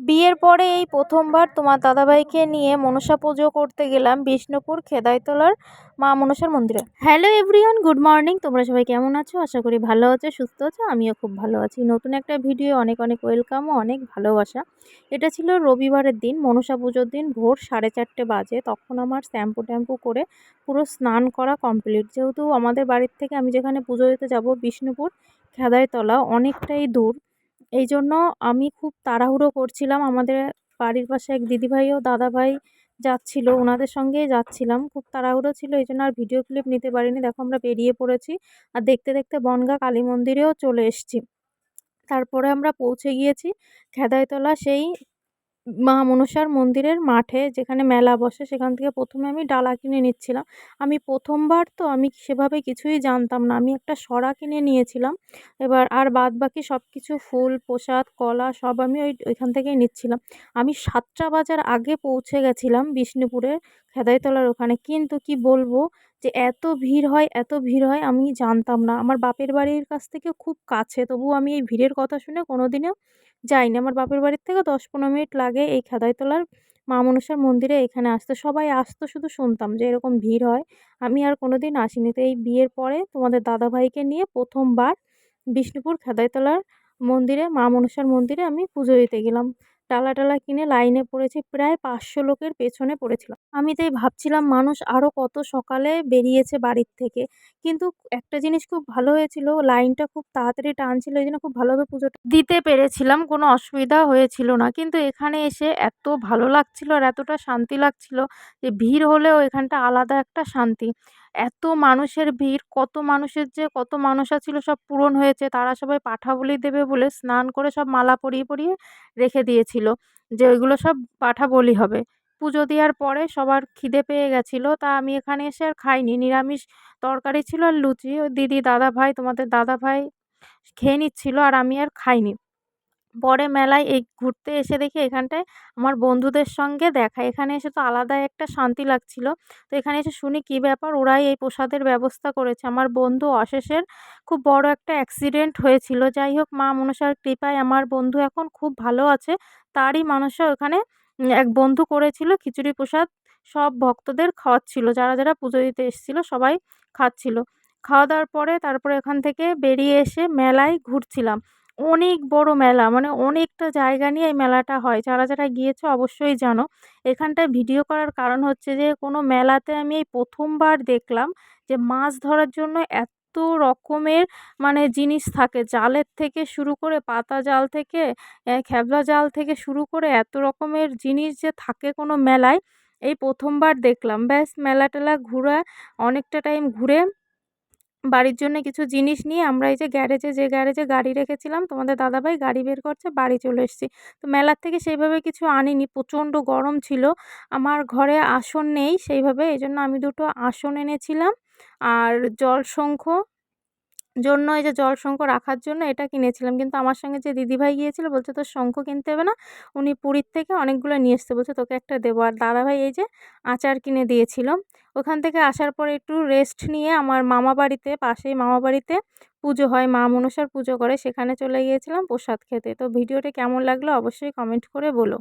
বিয়ের পরে এই প্রথমবার তোমার দাদাভাইকে নিয়ে মনসা পুজো করতে গেলাম বিষ্ণুপুর খেদাইতলার মা মনসার মন্দিরে। Hello everyone, good morning. তোমরা সবাই কেমন আছো? আশা করি ভালো আছো, সুস্থ আছো, আমিও খুব ভালো আছি। নতুন একটা ভিডিও, অনেক অনেক ওয়েলকাম ও অনেক ভালোবাসা। এটা ছিল রবিবারের দিন, মনসা পুজোর দিন ভোর সাড়ে চারটে বাজে। তখন আমার শ্যাম্পু ট্যাম্পু করে পুরো স্নান করা কমপ্লিট। যেহেতু আমাদের বাড়ির থেকে আমি যেখানে পুজো দিতে যাব, বিষ্ণুপুর খেদাইতলা অনেকটাই দূর। এই জন্য আমি খুব তাড়াহুড়ো করছিলাম। আমাদের বাড়ির পাশে এক দিদিভাই ও দাদাভাই যাচ্ছিল, ওনাদের সঙ্গেই যাচ্ছিলাম। খুব তাড়াহুড়ো ছিল এই জন্য আর ভিডিও ক্লিপ নিতে পারিনি। দেখো আমরা বেরিয়ে পড়েছি আর দেখতে দেখতে বনগা কালী মন্দিরেও চলে এসছি। তারপরে আমরা পৌঁছে গিয়েছি খেদাইতলা, সেই মা মনসার মন্দিরের মাঠে যেখানে মেলা বসে, সেখান থেকে প্রথমে আমি ডালা কিনে নিচ্ছিলাম। আমি প্রথমবার তো আমি সেভাবে কিছুই জানতাম না। আমি একটা সরা কিনে নিয়েছিলাম। এবার আর বাদ বাকি সব কিছু ফুল, প্রসাদ, কলা সব আমি ওই ওইখান থেকেই নিচ্ছিলাম। আমি সাতটা বাজার আগে পৌঁছে গেছিলাম বিষ্ণুপুরের খেদাইতলার ওখানে। কিন্তু কি বলব যে এত ভিড় হয়, এত ভিড় হয় আমি জানতাম না। আমার বাপের বাড়ির কাছ থেকে খুব কাছে। তবুও আমি এই ভিড়ের কথা শুনে কোনো দিনও যাইনি আমার বাপের বাড়ির থেকে দশ পনেরো মিনিট লাগে এই খেদাইতলার মা মনসার মন্দিরে এখানে আসতে। সবাই আসতো শুধু শুনতাম যে এরকম ভিড় হয়। আমি আর কোনো দিন আসিনি। তো এই বিয়ের পরে তোমাদের দাদাভাইকে নিয়ে প্রথমবার বিষ্ণুপুর খেদাইতলার মন্দিরে, মা মনসার মন্দিরে আমি পুজো দিতে গেলাম। ডালা টালা কিনে লাইনে পড়েছি, প্রায় পাঁচশো লোকের পেছনে পড়েছিলাম আমি তাই ভাবছিলাম, মানুষ আরও কত সকালে বেরিয়েছে বাড়ির থেকে। কিন্তু একটা জিনিস খুব ভালো হয়েছিল, লাইনটা খুব তাড়াতাড়ি টানছিল, এই জন্য খুব ভালোভাবে পুজোটা দিতে পেরেছিলাম, কোনো অসুবিধা হয়েছিল না। কিন্তু এখানে এসে এত ভালো লাগছিল আর এতটা শান্তি লাগছিল যে, ভিড় হলেও এখানটা আলাদা একটা শান্তি। এত মানুষের ভিড়, কত মানুষের যে কত মানসা ছিল সব পূরণ হয়েছে, তারা সবাই পাঠা বলি দেবে বলে স্নান করে সব মালা পরিয়ে পরিয়ে রেখে দিয়েছিল যে ওইগুলো সব পাঠা বলি হবে। পুজো দেওয়ার পরে সবার খিদে পেয়ে গেছিল, তা আমি এখানে এসে আর খাইনি। নিরামিষ তরকারি ছিল আর লুচি। ওই দিদি, দাদা ভাই, তোমাদের দাদা ভাই খেয়ে নিচ্ছিল আর আমি আর খাইনি। পরে মেলায় এই ঘুরতে এসে দেখি এখানটায় আমার বন্ধুদের সঙ্গে দেখা। এখানে এসে তো আলাদাই একটা শান্তি লাগছিল। তো এখানে এসে শুনি কী ব্যাপার? ওরাই এই প্রসাদের ব্যবস্থা করেছে। আমার বন্ধু অশেষের খুব বড় একটা অ্যাক্সিডেন্ট হয়েছিল। যাই হোক, মা মনসার কৃপায় আমার বন্ধু এখন খুব ভালো আছে। তারই মানুষও ওখানে এক বন্ধু করেছিল খিচুড়ি প্রসাদ। সব ভক্তদের খাওয়াচ্ছিল। যারা যারা পুজো দিতে এসেছিল সবাই খাচ্ছিল। খাওয়া দাওয়ার পরে তারপরে এখান থেকে বেরিয়ে এসে মেলায় ঘুরছিলাম। অনেক বড় মেলা। মানে অনেকটা জায়গা নিয়ে এই মেলাটা হয়। যারা যারা গিয়েছো অবশ্যই জানো। এখানটায় ভিডিও করার কারণ হচ্ছে যে, কোনো মেলাতে আমি এই প্রথমবার দেখলাম যে, মাছ ধরার জন্য এত রকমের মানে জিনিস থাকে। জালের থেকে শুরু করে পাতা জাল থেকে খেবলা জাল থেকে শুরু করে এত রকমের জিনিস যে থাকে কোনো মেলায়, এই প্রথমবার দেখলাম। ব্যাস মেলা টেলা ঘুরে অনেকটা টাইম ঘুরে বাড়ির জন্য কিছু জিনিস নিয়ে আমরা এই যে গ্যারেজে যে গ্যারেজে গাড়ি রেখেছিলাম, তোমাদের দাদাভাই গাড়ি বের করছে, বাড়ি চলে এসেছি। তো মেলার থেকে সেইভাবে কিছু আনিনি, প্রচণ্ড গরম ছিল। আমার ঘরে আসন নেই সেইভাবে এই জন্য আমি দুটো আসন এনেছিলাম। আর জলশঙ্খ জন্য এই যে জল শঙ্খ রাখার জন্য এটা কিনেছিলাম। কিন্তু আমার সঙ্গে যে দিদিভাই গিয়েছিল বলছে, তোর শঙ্খ কিনতে হবে না, উনি পুরীর থেকে অনেকগুলো নিয়ে এসছে। বলছে, তোকে একটা দেবো। আর দাদাভাই এই যে আচার কিনে দিয়েছিল। ওখান থেকে আসার পরে একটু রেস্ট নিয়ে আমার মামা বাড়িতে, পাশেই মামা বাড়িতে পুজো হয়, মা মনসার পুজো করে, সেখানে চলে গিয়েছিলাম প্রসাদ খেতে। তো ভিডিওটি কেমন লাগল অবশ্যই কমেন্ট করে বলো।